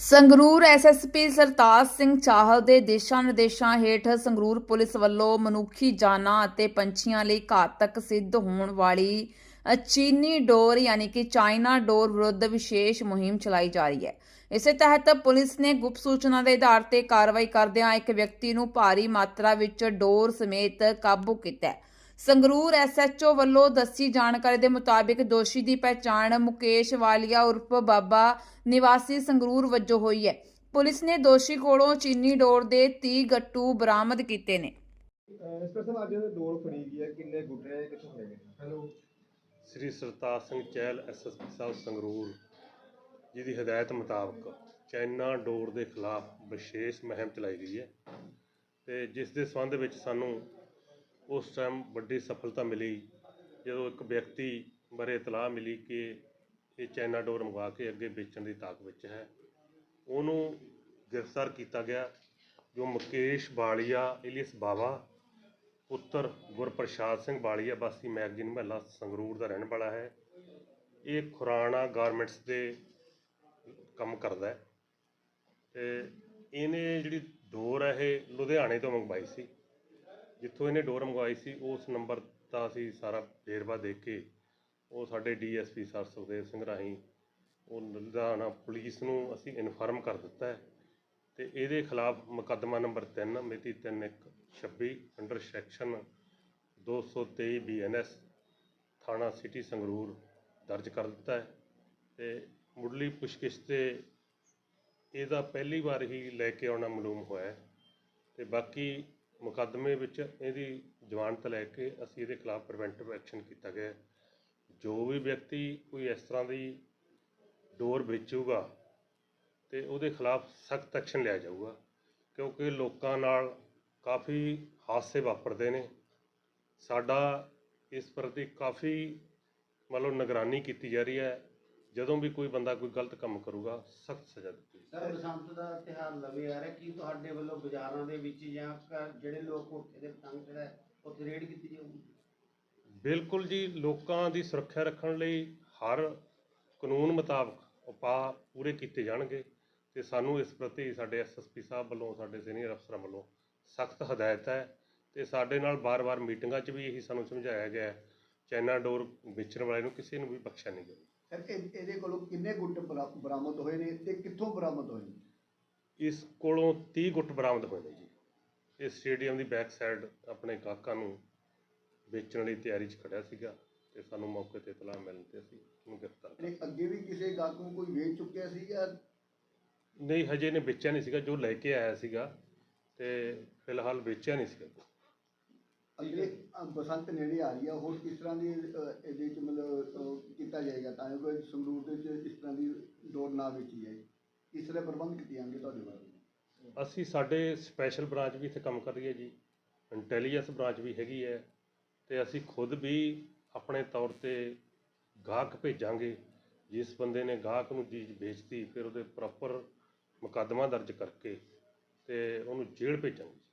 Sangrur SSP Sartaj Singh Chahal ਦੇ ਦਿਸ਼ਾ ਨਿਰਦੇਸ਼ਾਂ ਹੇਠ ਸੰਗਰੂਰ ਪੁਲਿਸ ਵੱਲੋਂ ਮਨੁੱਖੀ ਜਾਨਾਂ ਅਤੇ ਪੰਛੀਆਂ ਲਈ ਘਾਤਕ ਸਿੱਧ ਹੋਣ ਵਾਲੀ ਚੀਨੀ ਡੋਰ ਯਾਨੀ ਕਿ ਚਾਈਨਾ ਡੋਰ ਵਿਰੁੱਧ ਵਿਸ਼ੇਸ਼ ਮੁਹਿੰਮ ਚਲਾਈ ਜਾ ਰਹੀ ਹੈ। ਇਸੇ ਤਹਿਤ ਪੁਲਿਸ ਨੇ ਗੁਪਤ ਸੂਚਨਾ ਦੇ ਆਧਾਰ ਤੇ ਕਾਰਵਾਈ ਕਰਦਿਆਂ ਇੱਕ ਵਿਅਕਤੀ ਨੂੰ ਭਾਰੀ ਮਾਤਰਾ ਵਿੱਚ ਡੋਰ ਸਮੇਤ ਕਾਬੂ ਕੀਤਾ ਹੈ। ਸੰਗਰੂਰ ਐਸਐਚਓ ਵੱਲੋਂ ਦੱਸੀ ਜਾਣਕਾਰੀ ਦੇ ਮੁਤਾਬਿਕ ਦੋਸ਼ੀ ਦੀ ਪਛਾਣ ਮੁਕੇਸ਼ ਵਾਲੀਆ ਉਰਫ ਬਾਬਾ ਨਿਵਾਸੀ ਸੰਗਰੂਰ ਵਜੋਂ ਹੋਈ ਹੈ। ਪੁਲਿਸ ਨੇ ਦੋਸ਼ੀ ਕੋਲੋਂ ਚੀਨੀ ਡੋਰ ਦੇ 30 ਗੱਟੂ ਬਰਾਮਦ ਕੀਤੇ ਨੇ। ਸਪੈਸ਼ਲ ਅੱਜ ਇਹ ਡੋਰ ਫੜੀ ਗਈ ਹੈ ਕਿੰਨੇ ਗੁੱਡੇ ਨੇ ਕਿੱਥੋਂ ਫੜੇ ਗਏ ਹੈਲੋ। ਸ੍ਰੀ ਸਰਤਾਜ ਸਿੰਘ ਚਹਿਲ ਐਸਐਸਪੀ ਸਾਹਿਬ ਸੰਗਰੂਰ ਜੀ ਦੀ ਹਦਾਇਤ ਮੁਤਾਬਕ ਚਾਈਨਾ ਡੋਰ ਦੇ ਖਿਲਾਫ ਵਿਸ਼ੇਸ਼ ਮੁਹਿੰਮ ਚਲਾਈ ਗਈ ਹੈ ਤੇ ਜਿਸ ਦੇ ਸੰਬੰਧ ਵਿੱਚ ਸਾਨੂੰ ਉਸ ਟਾਈਮ ਵੱਡੀ ਸਫਲਤਾ ਮਿਲੀ। ਜਦੋਂ ਇੱਕ ਵਿਅਕਤੀ ਬਾਰੇ ਇਤਲਾਹ ਮਿਲੀ ਕਿ ਇਹ ਚਾਈਨਾ ਡੋਰ ਮੰਗਵਾ ਕੇ ਅੱਗੇ ਵੇਚਣ ਦੀ ਤਾਕ ਵਿੱਚ ਹੈ, ਉਹਨੂੰ ਗ੍ਰਿਫਤਾਰ ਕੀਤਾ ਗਿਆ, ਜੋ ਮੁਕੇਸ਼ ਬਾਲੀਆ ਇਲੀਸ ਬਾਵਾ, ਪੁੱਤਰ ਗੁਰਪ੍ਰਸਾਦ ਸਿੰਘ ਬਾਲੀਆ ਵਾਸੀ ਮੈਗਜ਼ੀਨ ਮਹੱਲਾ ਸੰਗਰੂਰ ਦਾ ਰਹਿਣ ਵਾਲਾ ਹੈ। ਇਹ ਖੁਰਾਣਾ ਗਾਰਮੈਂਟਸ ਦੇ ਕੰਮ ਕਰਦਾ ਹੈ। ਤੇ ਇਹਨੇ ਜਿਹੜੀ ਡੋਰ ਹੈ, ਇਹ ਲੁਧਿਆਣੇ ਤੋਂ ਮੰਗਵਾਈ ਸੀ। ਜਿੱਥੋਂ ਇਹਨੇ ਡੋਰ ਮੰਗਵਾਈ ਸੀ, ਉਸ ਨੰਬਰ ਦਾ ਅਸੀਂ ਸਾਰਾ ਵੇਰਵਾ ਦੇ ਕੇ ਉਹ ਸਾਡੇ ਡੀਐਸਪੀ ਸਰ ਸੁਖਦੇਵ ਸਿੰਘ ਰਾਹੀਂ ਉਹ ਲੁਧਿਆਣਾ ਪੁਲਿਸ ਨੂੰ ਅਸੀਂ ਇਨਫਾਰਮ ਕਰ ਦਿੱਤਾ ਹੈ ਤੇ ਇਹਦੇ ਖਿਲਾਫ ਮੁਕੱਦਮਾ ਨੰਬਰ 3 ਮਿਤੀ 3/1/26 ਅੰਡਰ ਸੈਕਸ਼ਨ 223 ਬੀਐਨਐਸ ਥਾਣਾ ਸਿਟੀ ਸੰਗਰੂਰ ਦਰਜ ਕਰ ਦਿੱਤਾ ਹੈ ਤੇ ਮੁੱਢਲੀ ਪੁੱਛਗਿੱਛ ਤੇ ਇਹਦਾ ਪਹਿਲੀ ਵਾਰ ਹੀ ਲੈ ਕੇ ਆਉਣਾ ਮਾਲੂਮ ਹੋਇਆ ਹੈ ਤੇ ਬਾਕੀ ਮੁਕੱਦਮੇ ਵਿੱਚ ਇਹਦੀ ਜ਼ਮਾਨਤ ਲੈ ਕੇ ਅਸੀਂ ਇਹਦੇ ਖਿਲਾਫ ਪ੍ਰੀਵੈਂਟਿਵ ਐਕਸ਼ਨ ਕੀਤਾ ਗਿਆ ਜੋ ਵੀ ਵਿਅਕਤੀ ਕੋਈ ਇਸ ਤਰ੍ਹਾਂ ਦੀ ਡੋਰ ਵੇਚੂਗਾ ਤੇ ਉਹਦੇ ਖਿਲਾਫ ਸਖਤ ਐਕਸ਼ਨ ਲਿਆ ਜਾਊਗਾ, ਕਿਉਂਕਿ ਲੋਕਾਂ ਨਾਲ ਕਾਫੀ ਹਾਦਸੇ ਵਾਪਰਦੇ ਨੇ। ਸਾਡਾ ਇਸ ਪ੍ਰਤੀ ਕਾਫੀ ਮਤਲਬ ਨਿਗਰਾਨੀ ਕੀਤੀ ਜਾ ਰਹੀ ਹੈ ਜਦੋਂ ਵੀ ਕੋਈ ਬੰਦਾ ਕੋਈ ਗਲਤ ਕੰਮ ਕਰੂਗਾ ਸਖਤ ਸਜ਼ਾ ਦਿੱਤੀ। ਸਰ ਬਸੰਤ ਦਾ ਤਿਉਹਾਰ ਲਵੇ ਆ ਰਿਹਾ ਕੀ ਤੁਹਾਡੇ ਵੱਲੋਂ ਬਾਜ਼ਾਰਾਂ ਦੇ ਵਿੱਚ ਜਾਂ ਘਰ ਜਿਹੜੇ ਲੋਕ ਕੋਠੇ ਦੇ ਪਤੰਗ ਜਿਹੜਾ ਹੈ, ਉੱਥੇ ਰੇਡ ਕੀਤੀ ਜਾਊਗੀ ਬਿਲਕੁਲ ਜੀ ਲੋਕਾਂ ਦੀ ਸੁਰੱਖਿਆ ਰੱਖਣ ਲਈ ਹਰ ਕਾਨੂੰਨ ਮੁਤਾਬਕ ਉਪਾਅ ਪੂਰੇ ਕੀਤੇ ਜਾਣਗੇ ਤੇ ਸਾਨੂੰ ਇਸ ਪ੍ਰਤੀ ਸਾਡੇ ਐਸਐਸਪੀ ਸਾਹਿਬ ਵੱਲੋਂ ਸਾਡੇ ਸੀਨੀਅਰ ਅਫਸਰਾਂ ਵੱਲੋਂ ਸਖਤ ਹਦਾਇਤ ਹੈ ਤੇ ਸਾਡੇ ਨਾਲ ਬਾਰ-ਬਾਰ ਮੀਟਿੰਗਾਂ 'ਚ ਵੀ ਇਹੀ ਸਾਨੂੰ ਸਮਝਾਇਆ ਗਿਆ ਹੈ ਚਾਈਨਾ ਡੋਰ ਵੇਚਣ ਵਾਲੇ ਨੂੰ ਕਿਸੇ ਨੂੰ ਵੀ ਬਖਸ਼ਿਆ ਨਹੀਂ ਜਾਊਗਾ ਸਰ ਇਹ- ਇਹਦੇ ਕੋਲੋਂ ਕਿੰਨੇ ਗੁੱਟ ਬਰਾ- ਬਰਾਮਦ ਹੋਏ ਨੇ ਤੇ ਕਿੱਥੋਂ ਬਰਾਮਦ ਹੋਏ ਨੇ? ਇਸ ਕੋਲੋਂ 30 ਗੁੱਟ ਬਰਾਮਦ ਹੋਏ ਨੇ ਜੀ। ਇਹ ਸਟੇਡੀਅਮ ਦੀ ਬੈਕ ਸਾਈਡ ਆਪਣੇ ਗਾਹਕਾਂ ਨੂੰ ਵੇਚਣ ਲਈ ਤਿਆਰੀ 'ਚ ਖੜਿਆ ਸੀਗਾ ਤੇ ਸਾਨੂੰ ਮੌਕੇ ਤੇ ਇਤਲਾਹ ਮਿਲਣ ਤੇ ਅਸੀਂ ਉਹਨੂੰ ਗ੍ਰਿਫਤਾਰ ਕਰ ਤੇ ਅੱਗੇ ਵੀ ਕਿਸੇ ਗਾਹਕ ਨੂੰ ਕੋਈ ਵੇਚ ਚੁੱਕਿਆ ਸੀ ਜਾਂ? ਨਹੀਂ ਹਜੇ ਨੇ ਵੇਚਿਆ ਨਹੀਂ ਸੀਗਾ। ਜੋ ਲੈ ਕੇ ਆਇਆ ਸੀਗਾ ਤੇ ਫਿਲਹਾਲ ਵੇਚਿਆ ਨਹੀਂ ਸੀਗਾ। ਅੱਗੇ ਅ, ਬਸੰਤ ਨੇੜੇ ਆ ਰਹੀ ਆ ਹੋਰ ਕਿਸ ਤਰ੍ਹਾਂ ਦੀ ਅ, ਇਹਦੇ ਚ ਮਤਲਬ ਅ, ਕੀਤਾ ਜਾਏਗਾ ਤਾਂ ਜੋ ਕੋਈ ਸੰਗਰੂਰ ਦੇ ਵਿੱਚ ਇਸ ਤਰ੍ਹਾਂ ਦੀ ਡੋਰ ਨਾ ਵੇਚੀ ਜਾਏ? ਕਿਸ ਤਰ੍ਹਾਂ ਪ੍ਰਬੰਧ ਕੀਤੇ ਜਾਣਗੇ ਤੁਹਾਡੇ ਵੱਲੋਂ? ਅਸੀਂ ਸਾਡੇ ਸਪੈਸ਼ਲ ਬ੍ਰਾਂਚ ਵੀ ਇੱਥੇ ਕੰਮ ਕਰ ਰਹੀ ਹੈ ਜੀ। ਇੰਟੈਲੀਜੈਂਸ ਬ੍ਰਾਂਚ ਵੀ ਹੈਗੀ ਹੈ ਤੇ ਅਸੀਂ ਖੁਦ ਵੀ ਆਪਣੇ ਤੌਰ ਤੇ ਗਾਹਕ ਭੇਜਾਂਗੇ। ਜਿਸ ਬੰਦੇ ਨੇ ਗਾਹਕ ਨੂੰ ਚੀਜ਼ ਵੇਚਤੀ ਫਿਰ ਉਹਦੇ ਪ੍ਰੋਪਰ ਮੁਕੱਦਮਾ ਦਰਜ ਕਰਕੇ ਤੇ ਉਹਨੂੰ ਜੇਲ੍ਹ ਭੇਜਾਂਗੇ।